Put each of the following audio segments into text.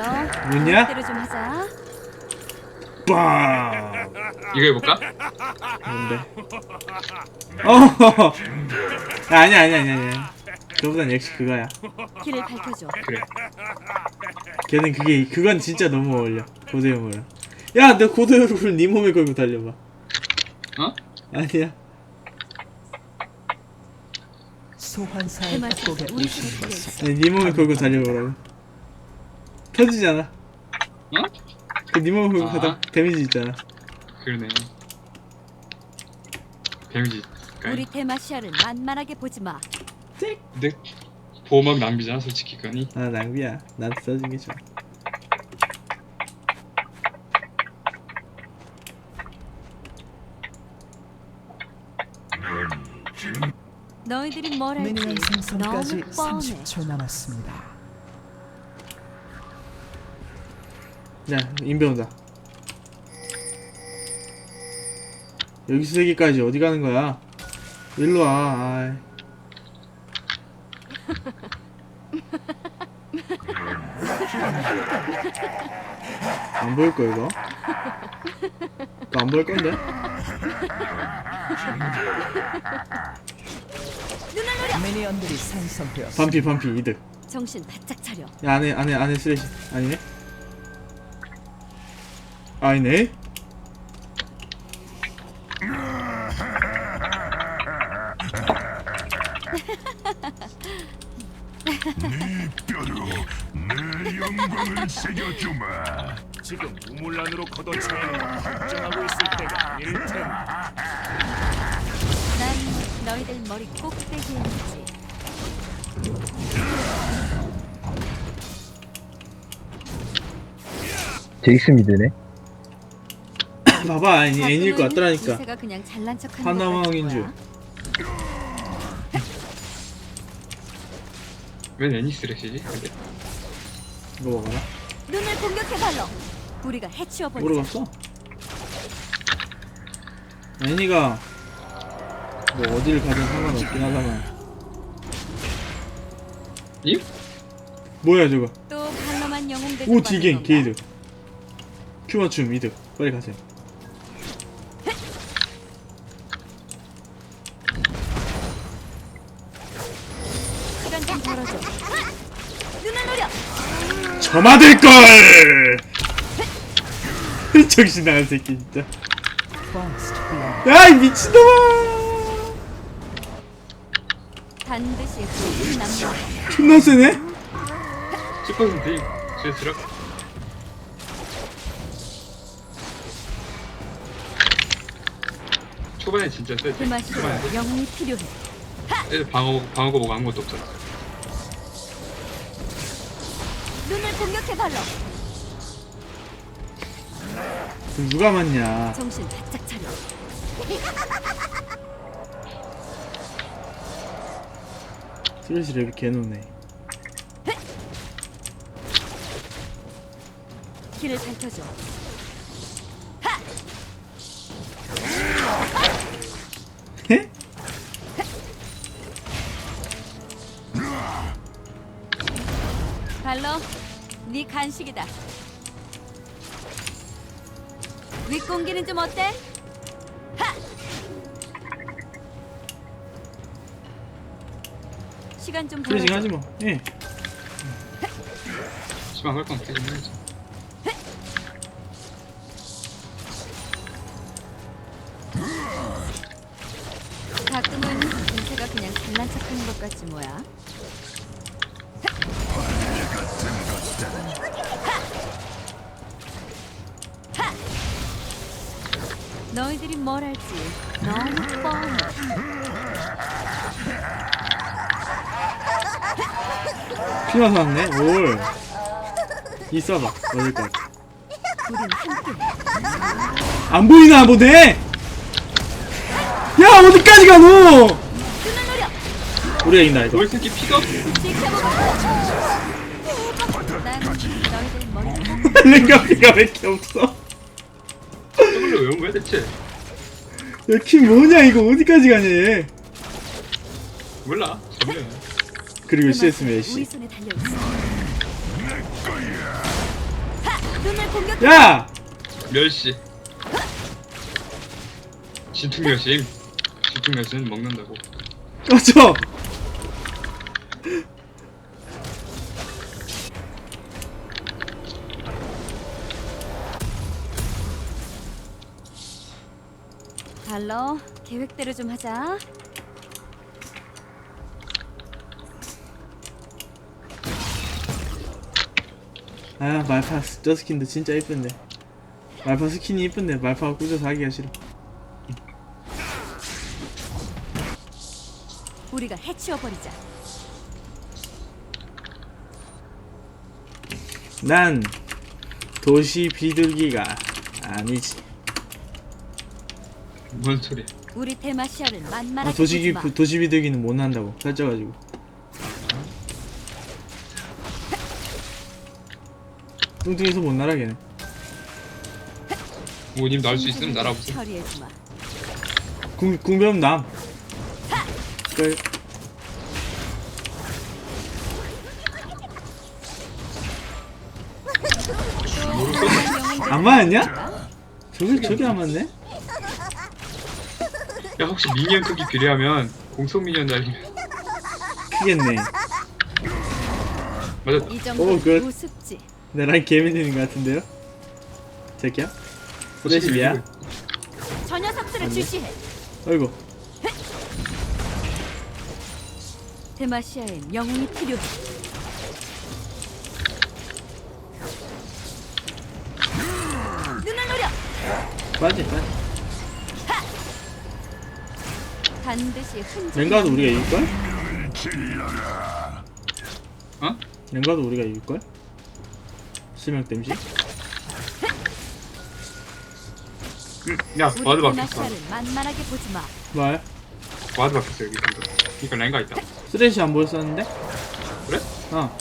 발로. 뭐냐? 대로 좀 하자. 빵! 이거 해볼까? 뭔데? 어! 아니야, 아니야, 아니야, 아니야. 그거보단 역시 그거야. 길을 밝혀줘. 그래. 걔는 그게, 그건 진짜 너무 어울려. 고대용으로. 야, 너 고대용을 네 몸에 걸고 달려봐. 어? 아니야. 소환사의 그 말씀 협곡에 우리 집에 아니, 네 몸에 걸고 달려보라고. 터지잖아. 어? 그네 몸에 걸고 아. 가다 데미지 있잖아. 그러네. 데미지. 우리 테마시아를 만만하게 보지 마. 근데 보호막 낭비잖아 솔직히 그거니. 아, 낭비야. 나한테 써준 게 좋아. 너희들이 뭘 할지 미니언 생성까지 너무 뻔해. 30초 남았습니다. 야, 인베 온다. 여기서 세기까지 어디 가는 거야? 일로 와. 아이. 안 보일 거 이거? 이거 안 보일 건데? 미니언들이. 반피 반피 이득. 정신 바짝 차려. 야 안에 안에 안에 쓰레기 아니네? 아니네? 뼈로 내 영광을 새겨주마. 지금 우물란으로 걷어차이는 걸 걱정하고 있을 때가 아닐 텐데 난 너희들 머리 꼭대기에 있지. 제이스 미드네. 봐봐 아니 애니일 것 같더라니까 가 그냥 잘난 척하는 하나왕인 것 줄. 거야. 왜 애니스레시지? 이거 먹어라 눈을 공격해 발로. 우리가 해치워 버리자. 모르겠어? 애니가 뭐 어딜 가든 상관없긴 하다만 님? 뭐야 저거 또 발로만 영웅들. 오 딜갱 게이드 큐 맞춤 이득 빨리 가세요 저마들걸 정신 나간 새끼 진짜. 야이 미친놈아 반드시 남는. 존나 세네 슈퍼슨 팀. 저 들어. 초반에 진짜 세. 그 초반에 영웅이 필요해. 애들 방어 방어가 보고 아무것도 없잖아. 눈을 공격해 발로. 그럼 누가 맞냐 정신 바짝 차려. 슬래시 랩이 개노네 길을 밝혀줘. 해? 발로, 네 간식이다. 윗공기는 좀 어때? 하! 시간 좀 벌어줘. 하지 뭐 예. 시방 할건 해야지. 가끔은 인세가 그냥 잘난 척하는 것 같지 뭐야. 뭘 할지 너무 뻔해. 피나서 왔네 올 있어봐 우린 함께 안 보이나 보네 야 어디까지 가노 눈을 노려. 우리가 이긴다 이거 뭘 새끼 피가. 난 너희들 머리 랭가피가 왜 이렇게 없어 W 거야 대체? 야킴 뭐냐 이거 어디까지 가냐 얘 몰라. 그리고 그 CS 우리 메시 손에 달려 있어. 공격. 야! 멸시. 진퉁 멸시. 진퉁 멸시는 먹는다고. 꺼져! 달러 계획대로 좀 하자. 아 말파 스- 저 스킨도 진짜 이쁜데 말파 스킨이 이쁜데 말파가 꾸져서 하기가 싫어 우리가 해치워 버리자. 난 도시 비둘기가 아니지 뭔 소리야? 우리 테마시아를 만만하게 아, 도시, 보지 마. 비- 도시 비둘기는 못 난다고 살쪄가지고 뚱뚱해서 못 날아 걔는 뭐님 날 수 있으면 날아보세요. 처리해주마. 궁, 궁뱀 남 그, 안 맞았냐? 저게 저게 안 맞네? 야 혹시 미니언 크기 비례하면 공속 미니언 날리면 크겠네 맞아. 이 오, 정도. 우습지. 나랑 개미되는 것 같은데요? 새끼야? 프레시비야? 저 녀석들을. 주시해. 어이구 테마시아엔 영웅이 필요해. 눈을 노려. 빠지 빠지 반드시 흔적. 랭가도 우리가 이길걸? 어? 랭가도 우리가 이길걸? 실명 땜시? 야 우리 와드 바뀌었어. 테마시아를 만만하게 보지 마. 말? 와드 바뀌었어 여기 방금. 그러니까 랭가 있다. 쓰레쉬 안 보였었는데? 그래? 어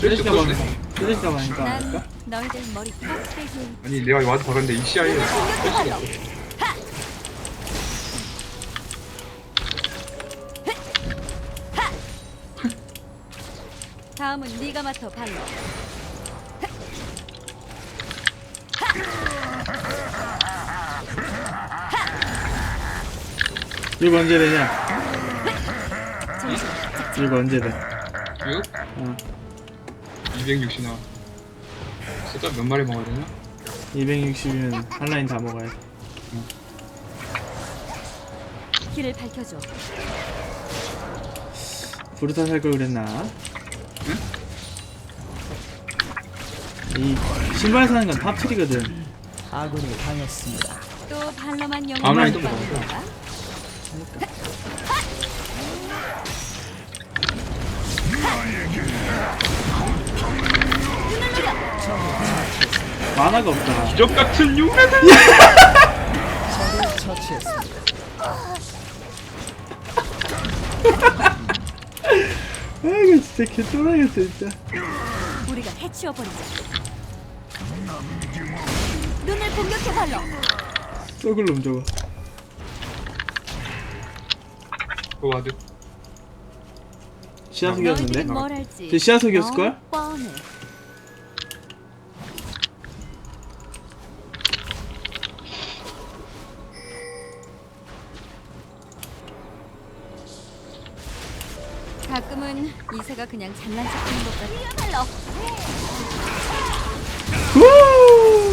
쓰레쉬 쓰레쉬가. 많으니까 쓰레쉬가 많으니까 난? 너희들 머리 빼기. 아니 내가 와드 박았는데 이 시야에. 다음은 네가 맡아 발로. 이거 언제 되냐? 정신. 이거 언제 돼? 이거 어260 나와. 숫자 몇 마리 먹어야 되나? 260이면 한 라인 다 먹어야 돼 길을 밝혀줘. 부르타 살걸 그랬나? 이 신발 사는 건 탑트리거든 아군이 당했습니다. 또 발로만 영웅 다음 라인도 받는 먹어. 건가? 만화가 없잖아 기적 같은 흉내들. 적을 처치했습니다. 아 이거 진짜 우리가 해치워 버리자. 눈을 공격해 발로. 썩을 놈 저거 그 와드. 시야속이었는데? 너희들이 뭘 할지. 저? 너무 뻔해. 이세가 그냥 잘난 척하는 것 같아. 후!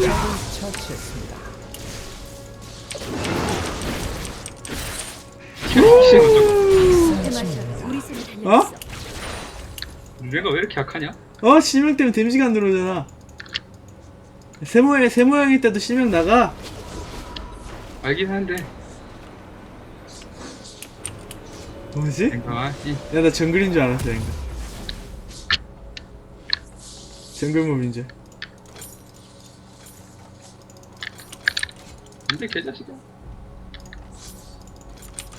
적을 처치했습니다. 우리 달려 어? 있어. 내가 왜 이렇게 약하냐? 어 실명 때문에 데미지가 안 들어오잖아 새 모양 새 모양일 때도 실명 나가 알긴 한데. 뭐지? 랭가. 이야나 정글인 줄 알았어 랭가 정글몹인 줄 근데 개자식이야.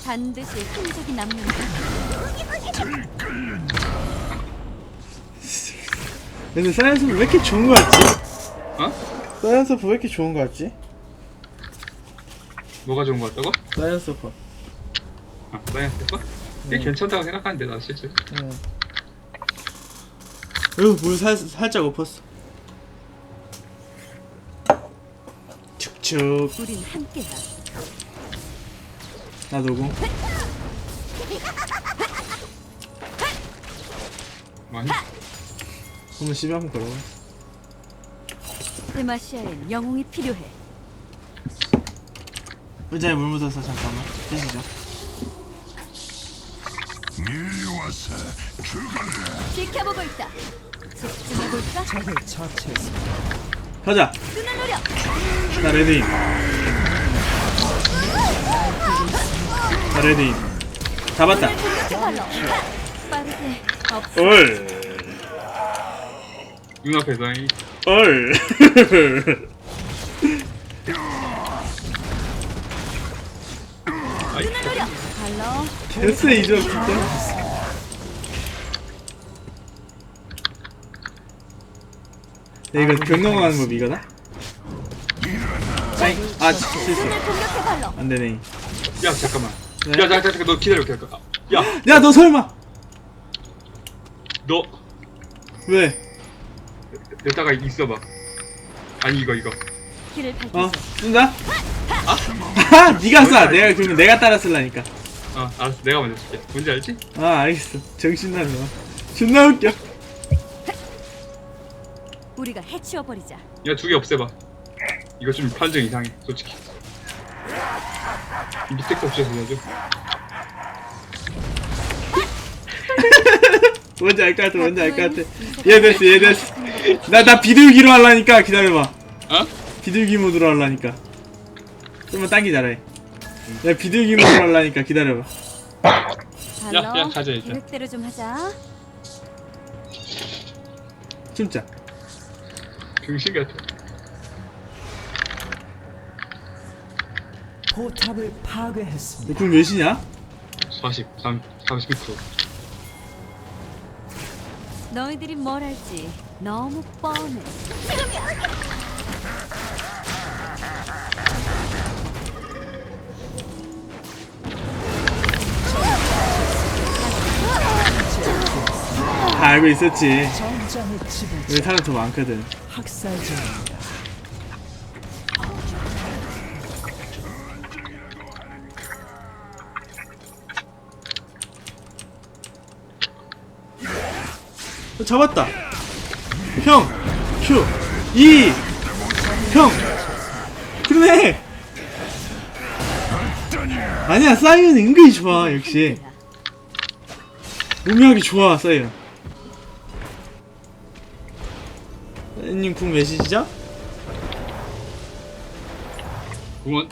반드시 흔적이 남는다. 근데 사이언스프 왜 이렇게 좋은 거 같지? 어? 사이언스프 왜 이렇게 좋은 거 같지? 뭐가 좋은 거 같다고? 사이언스프 아, 사이언스 거? 꽤 음. 괜찮다고 생각하는데 나 실제. 응. 으, 물 살, 살짝 엎었어. 축축. 우린 함께다. 나 누구? 많이? 오늘 시비 한번 걸어. 스마시아엔 그 영웅이 필요해. 의자에 물 묻어서 잠깐만 빼시죠. 이리 와서 죽어라. 지켜보고 있다. 가자. 나 레드인 나 레드인 잡았다. 얼 눈앞에서 이 얼. 됐어 이점 진짜. 야, 이거 벽 넘어가는 법 이거다? 아이, 아 실수 눈을 공격해 발로. 안 되네. 야 잠깐만 네? 야 잠깐 잠깐 너 기다려 기다려 야너 야너 설마 왜? 여기다가 있어봐 아니 이거 이거 길을 어 밝히자. 쏜다? 아, 네가 쏴. 내가 그러면 내가 따라 쓸라니까. 어 알았어 내가 먼저 줄게 뭔지 알지? 아 알겠어. 정신 나네. 존나 웃겨. 우리가 해치워 버리자. 야 두 개 없애봐 이거 좀 판정 이상해 솔직히 이 밑에 거 없애서 해야죠 뭔지 알 것 같아. 뭔지 알 것 같아. 얘 됐어. 얘 됐어. 나 나 비둘기로 하려니까 기다려봐. 어? 비둘기 모드로 하려니까. 좀만 당기자라 해. 내가 비둘기 모드로 하려니까 기다려봐. 야, 야, 가자, 이제. 계획대로 좀 하자. 진짜. 병신 같아 포탑을 파괴했습니다. 너궁 몇이냐? 40 3 30% 너희들이 뭘 할지 너무 뻔해. 다 알고 있었지. 전장의 지배 여기 사람 더 많거든. 학살 중입니다. 어, 잡았다. 형, 큐, 이, 형. 그러네. 아니야, 사이언 은근히 좋아, 역시. 우명하기 좋아, 사이언. 님 궁 몇이시죠? 공원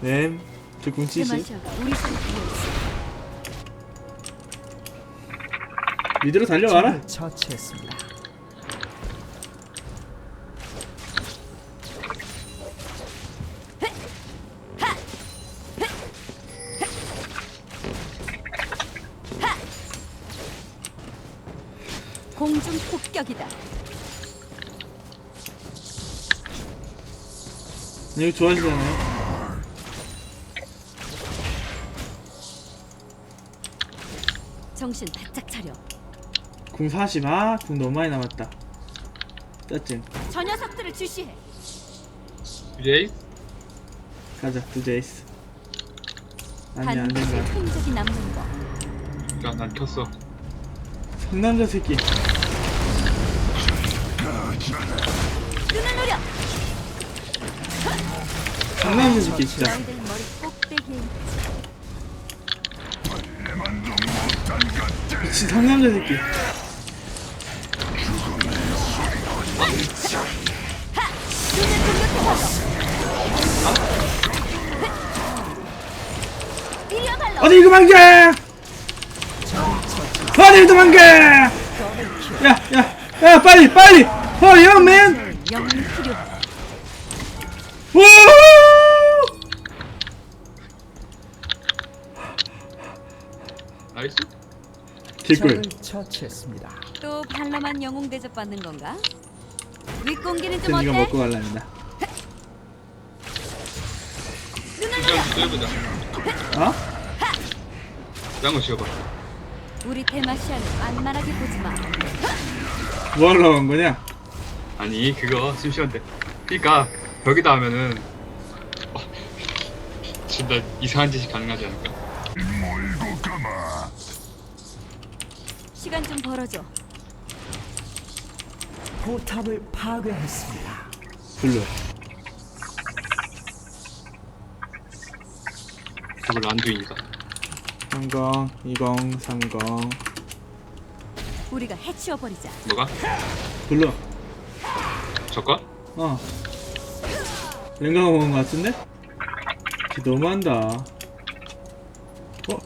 네, 저궁 70. 데마시아가 우리 손에 들어있어. 미드로 달려와라. 처치했습니다. 이거 좋아하시잖아요. 정신 바짝 차려. 궁 40, 아, 궁 너무 많이 남았다. 짜증. 저 녀석들을 주시해. 예이 가자, 두자 에이스. 아니야, 안 반드시 된다. 흔적이 남는 거. 야 난 켰어 상남자 새끼. 상남자 새끼, 진짜. 미친 상남자 새끼. 공격해 발로. 이리와 발로. 어딜 도망가! 도망가! 야, 야, 야, 빨리, 빨리! 허리 업, 맨! 영 적을 처치했습니다. 또 발로만 영웅 대접 받는 건가? 윗공기는 좀 어때? 먹고 갈랍니다. 해보자 어? 짱거 지어봐 우리 대마시아는 만만하게 보지 마. 뭐 하려고 한 거냐? 아니 그거 심시한데 그니까 벽에다 하면은 진짜 이상한 짓이 가능하지 않을까? 시간 좀 벌어줘. 포탑을 파괴했습니다. 블루 그걸 란두인가? 3공 2공 3공 우리가 해치워 버리자. 뭐가? 블루 저거? 어 랭가가 먹은 거 같은데? 쟤 너무한다 어?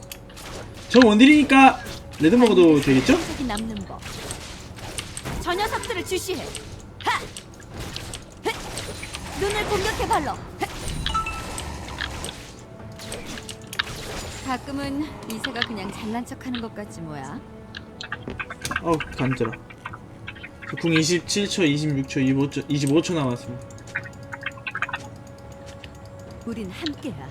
저 원딜이니까 레드 먹어도 되겠죠? 색이 남는 법. 저 녀석들을 주시해. 하! 헷! 눈을 공격해 발로. 헷! 가끔은 미세가 그냥 잘난 척하는 것 같지 뭐야. 어우 간지러 궁 27초 26초 25초 25초 남았습니다 우린 함께야.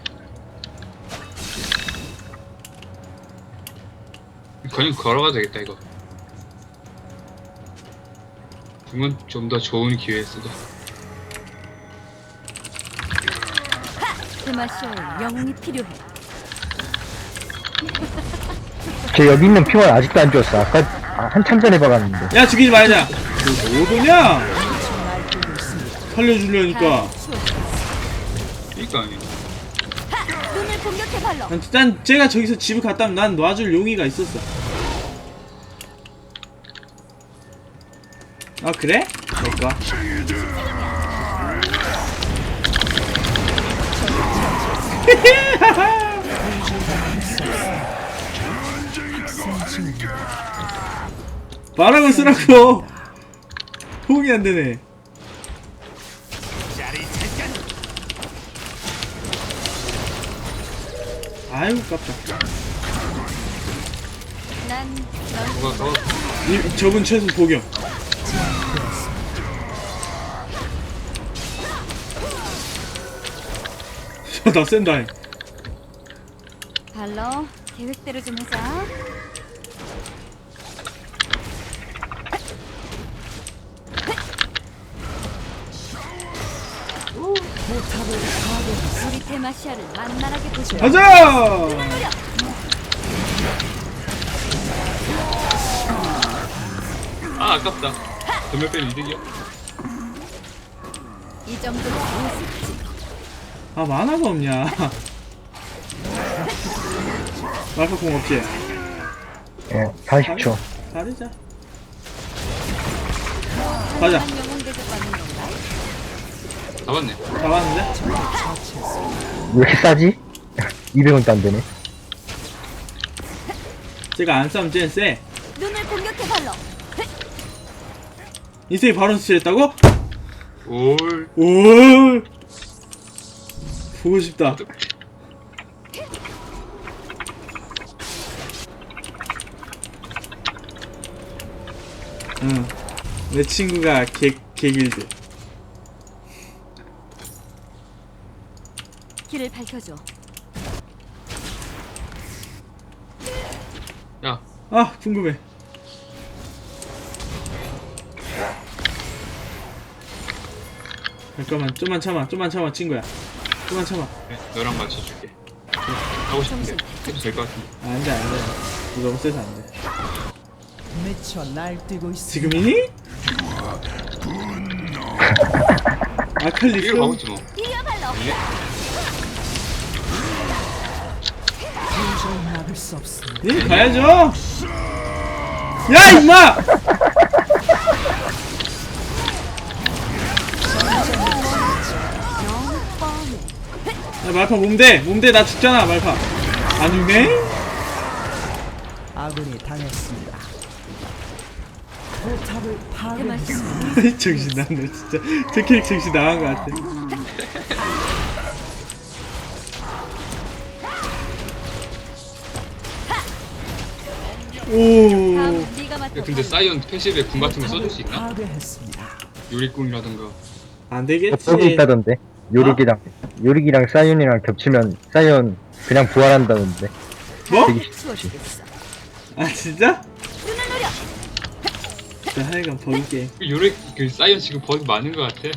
그냥 걸어가도 되겠다 이거 그러면 좀 더 좋은 기회에 쓰자 데마시아의 영웅이 필요해. 저 여기 있는 핑을 아직도 안 주웠어. 아까 아, 한참 전에 박았는데. 야 죽이지 말자 너 뭐더냐 살려주려니까 다 치워. 그니까! 눈을 공격해 발로. 난, 난 제가 저기서 집을 갔다 오면 난 놔줄 용의가 있었어 아 그래? 내꺼 말하고 쓰라고. 호응이 안 되네. 아이고 깝다 난널 누가? 더 이, 저분 최소 복용 나 센다 발로 계획대로 좀 하자. 우리 테마시아를 만만하게 보자. 가자 아 아깝다 전멸 빼는 이득이야 이 정도로 우습지. 아 만화가 없냐 말파공 없지? 예, 40초. 가르자 가자? 잡았네 잡았는데? 왜 이렇게 싸지? 200원도 안 되네. 제가 안 싸면 쟤는 쎄 눈을 공격해 발로. 인생이 바로 수치했다고? 올오 보고 싶다 응. 내 친구가 개, 개길드. 길을 밝혀줘. 야 아, 궁금해. 잠깐만, 좀만 참아, 좀만 참아, 친구야. 좀만 참아. 그래, 너랑 맞춰줄게 하고 싶은데 해도 될 것 같은데 아, 안 돼, 안 돼. 이거 너무 세서 안 돼. 미쳐 날뛰고 있습니다. 지금이니? 아칼리 이거 가고 있지 뭐 이리와 발로. 도저히 막을 수 없습니다. 니 가야죠. 야 임마! 야, 말파 몸대, 몸대 나 죽잖아 말파. 안 죽네? 아군이 당했습니다. 포탑을 파괴했습니다. 정신 나네 진짜. 저 캐릭 정신 나간 것 같아. 오. 다음 네가 근데 사이언 패시브에 궁 같은 거 써줄 수 있나? 파괴했습니다. 요리궁이라든가 안 저기 되겠지. 있다던데. 요리기랑, 요리기랑 사이온이랑 겹치면 사이온 그냥 부활한다던데. 뭐? 치워주겠어. 아 진짜? 자 하여간 버그 게임. 그 요리 그 사이언 지금 버기 많은 것 같아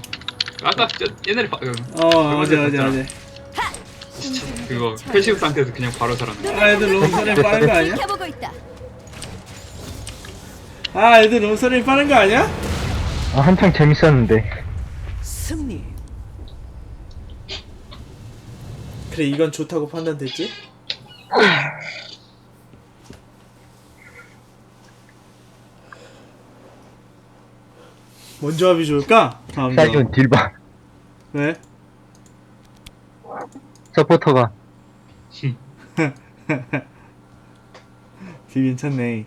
아까 진짜 옛날에 봐 어, 어 맞아 맞아. 맞아. 그거 패시브 상태에서 그냥 바로 살았네. 아 애들 너무 선이 빠른 거 아니야? 지켜보고 있다. 아 애들 너무 선이 빠른 거 아니야? 아, 한창 재밌었는데. 승리. 그래 이건 좋다고 판단됐지? 뭔 조합이 좋을까? 다음 사이온 딜바. 왜? 서포터가. 되게 괜찮네